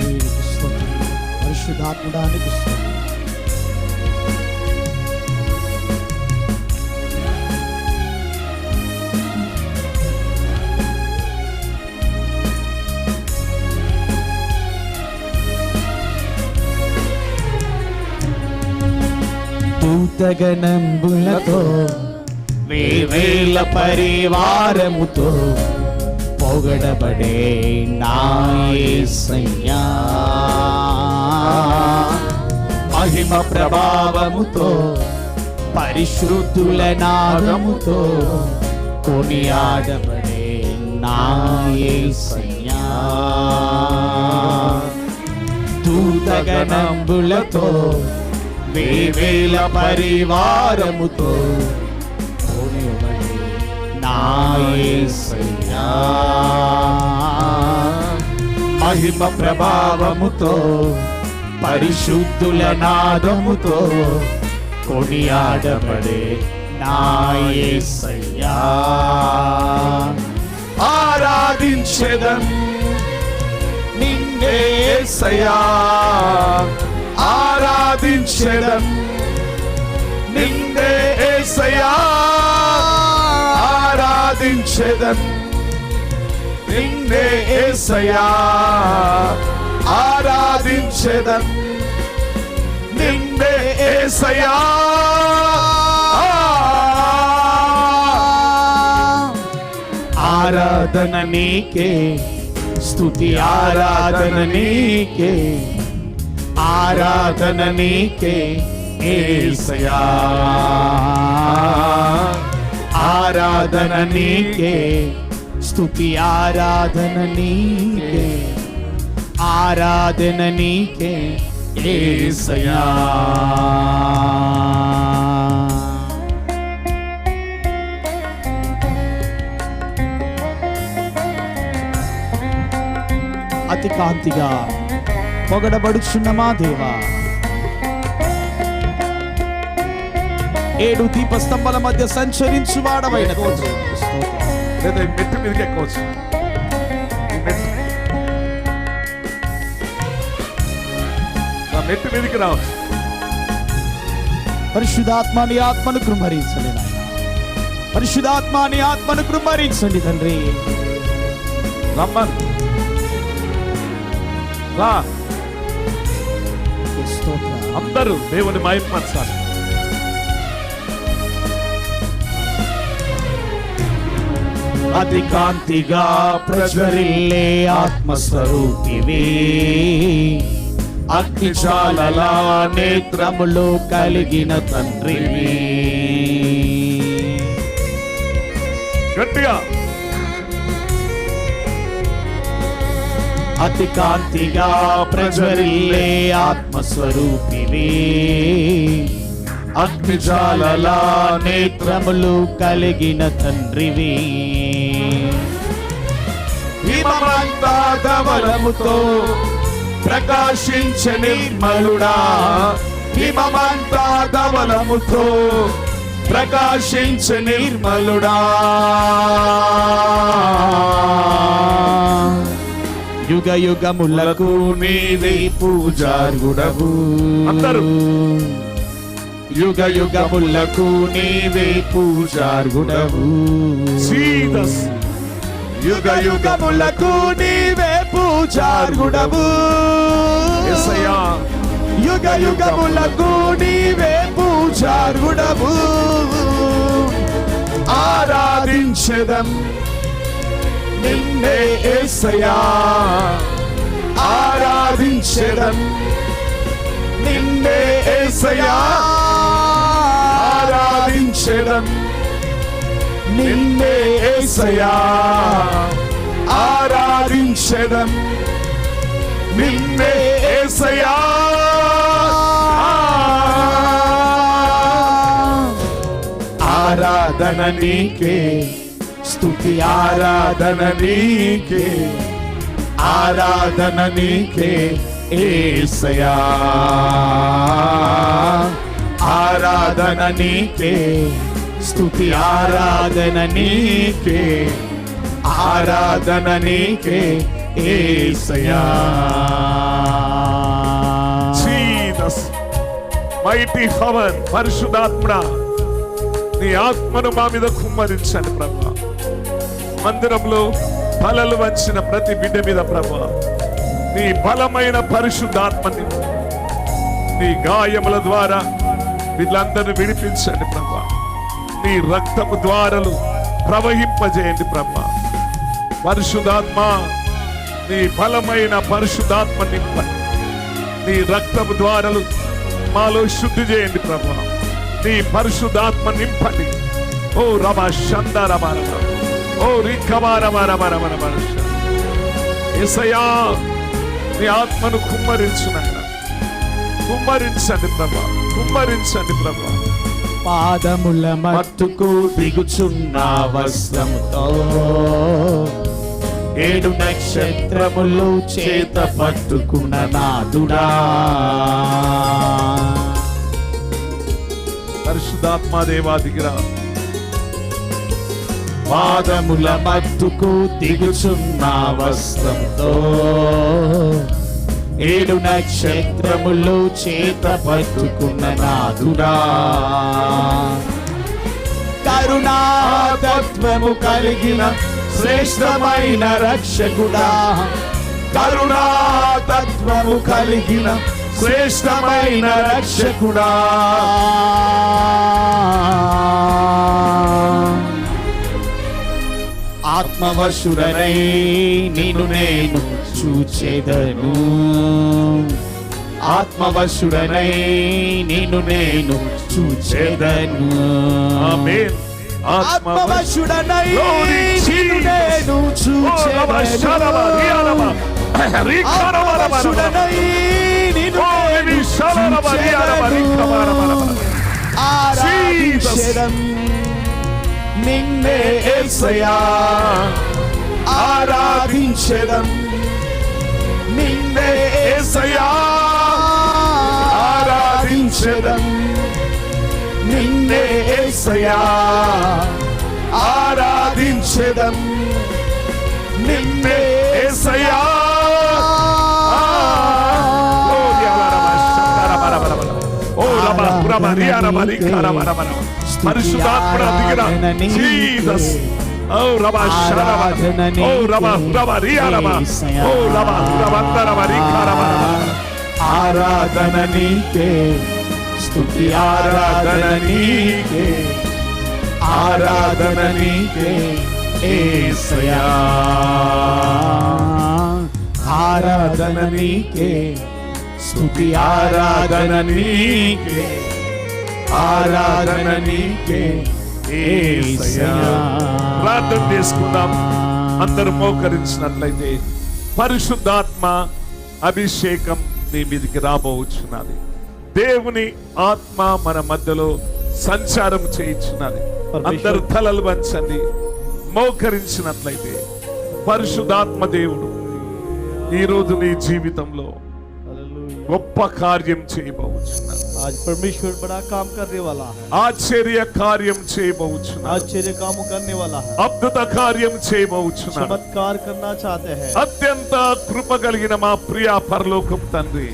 నీకు స్తోత్రం. పరిశుద్ధాత్ముడానికి స్తోత్రం. దూతగణంబులతో వేవేల పరివారముతో పొగడబడే నాయసయ్యా మహిమ ప్రభావముతో పరిశుద్ధుల నాదముతో కొనియాడబడే నాయసయ్యా దూతగణంబులతో వేవేల పరివారముతో మహిమ ప్రభావముతో పరిశుద్ధుల నాదముతో కొనియాడబడే నాయసయ్యా. ఆరాధించెదం నిన్నే యేసయ్యా ఆరాధించెదం నిన్నే యేసయ్యా నిన్నే ఏసయా ఆరాధించెదం నిన్నే ఏసయా ఆరాధన నీకే స్థుతి ఆరాధన నీకే ఆరాధన నీకే ఏసయా ఆరాధన నీకే. స్థుతి ఆరాధన నీకే. ఆరాధన నీకే. ఏసయా అతి కాంతిగా పొగడబడుచున్న మా దేవా. ఏడు దీపస్తంభాల మధ్య సంచరించు వాడవైన. లేదా ఈ మెట్టు మీదకి ఎక్కవచ్చు. ఈ మెట్టు నా మెట్టు మీదకి రావచ్చు. పరిశుద్ధాత్మాని ఆత్మను కృమరించండి నాయన. పరిశుద్ధాత్మాని ఆత్మను కృమరించండి తండ్రి. రమ్మన్. రా. స్తోత్రం. అందరూ దేవుని మైపరచాలి అతి కాంతిగా ప్రజ్వరిల్లే ఆత్మస్వరూపివి. అగ్నిశాలల నేత్రములు కలిగిన తండ్రివి. గట్టిగా. అతి కాంతిగా ప్రజ్వరిల్లే ఆత్మస్వరూపివి. అగ్నిజాలల నేత్రములు కలిగిన తండ్రివి. ధవలముతో ప్రకాశించ నిర్మలుడా హిమమంతా ధవలముతో ప్రకాశించ నిర్మలుడా యుగ యుగములకు నీవే పూజార్గుడవు అందరూ. యుగ యుగములకు నీవే పూజార్గుడవు Jesus. యుగ యుగములకు నీవే పూజార్గుడవు యుగ యుగములకు నీవే పూజార్గుడవు ఆరాధించదం నిన్నే యేసయ్యా ఆరాధించదం నిన్నే యేసయ్యా ఆరాధించదం నిన్నే ఏసయా ఆరాధించడం నిన్నే ఏసయా ఆరాధన నీకే స్థుతి ఆరాధన నీకే ఆరాధన నీకే ఏసయా ఆరాధన నీకే స్తుతి ఆరాధన నీకే ఆరాధన నీకే ఏసయా జీసస్ మైటీ పవర్ పరిశుధాత్మ నీ ఆత్మను మా మీద కుమ్మరించండి ప్రభు. మందిరంలో బలలు వంచిన ప్రతి బిడ్డ మీద ప్రభు. నీ బలమైన పరిశుద్ధాత్మని నీ గాయముల ద్వారా వీళ్ళందరిని విడిపించండి ప్రభు. మీ రక్తపు ద్వారలు ప్రవహింపజేయండి ప్రభా పరిశుధాత్మ నీ బలమైన పరిశుధాత్మ నింపండి. నీ రక్తము ద్వారలు మాలో శుద్ధి చేయండి ప్రభా నీ పరిశుధాత్మ నింపండి. ఓ రమ శంద రమ ఓ రిక్కమా రమ రమ రమ రమ నీ ఆత్మను కుమ్మరించునైనా. కుమ్మరించండి ప్రభా కుమ్మరించండి ప్రభా పాదముల మత్తుకు దిగుచున్న వస్త్రముతో ఏడు నక్షత్రములు చేత పట్టుకున్న నాదుడా. పరిశుద్ధాత్మ దేవా పాదముల మత్తుకు దిగుచున్న వస్త్రంతో ఏడు నక్షత్రములు చేత పట్టుకున్న నాదురా కరుణాతత్వము కలిగిన శ్రేష్టమైన రక్షకుడా. కరుణాతత్వము కలిగిన శ్రేష్టమైన రక్షకుడా. ఆత్మవశురనై నిన్ను నేను చూచెదను. ఆత్మవశుడనై నిన్ను నేను చూచెదను. ఆమేన్. ఆత్మవశుడనై నిన్ను నేను రియారమ. చూచెదను. రమ. ఆరాధించెదం నిన్నే యేసయ్యా ఆరాధించెదం నిన్నే యేసయ్యా ఆరాధించెదం నిన్నే యేసయ్యా ఆరాధించెదం నిన్నే రమ. పరిశుద్ధాత్మ దిగిరా జీసస్ ఓ రమ శరమ ఓ రమ రమ రియారమ ఓ రమ రమ రమ రిక్కరమ రమ రమ. ఆరాధన నీకే స్తుతి ఆరాధన నీకే ఆరాధన నీకే ఏసయా ఆరాధన నీకే స్తుతి ఆరాధన నీకే ఆరాధన నీకే ఏసయా ప్రార్థన చేసుకుందాం. అందరూ మోకరించినట్లయితే పరిశుద్ధాత్మ అభిషేకం నీ మీదకి రాబోచున్నది. దేవుని ఆత్మ మన మధ్యలో సంచారం చేయించున్నది. అందరు తలలు వంచండి. మోకరించినట్లయితే పరిశుద్ధాత్మ దేవుడు ఈ రోజు నీ జీవితంలో గొప్ప కార్యం చేయబోచున్నది आज परमेश्वर बड़ा काम करने वाला है ఆశ్చర్య కార్యం చేయబోచున్నది आश्चर्य काम करने वाला है అద్భుత కార్యం చేయబోచున్నది चमत्कार करना चाहते हैं అత్యంత కృప కలిగిన మా ప్రియ పరలోకపు తండ్రి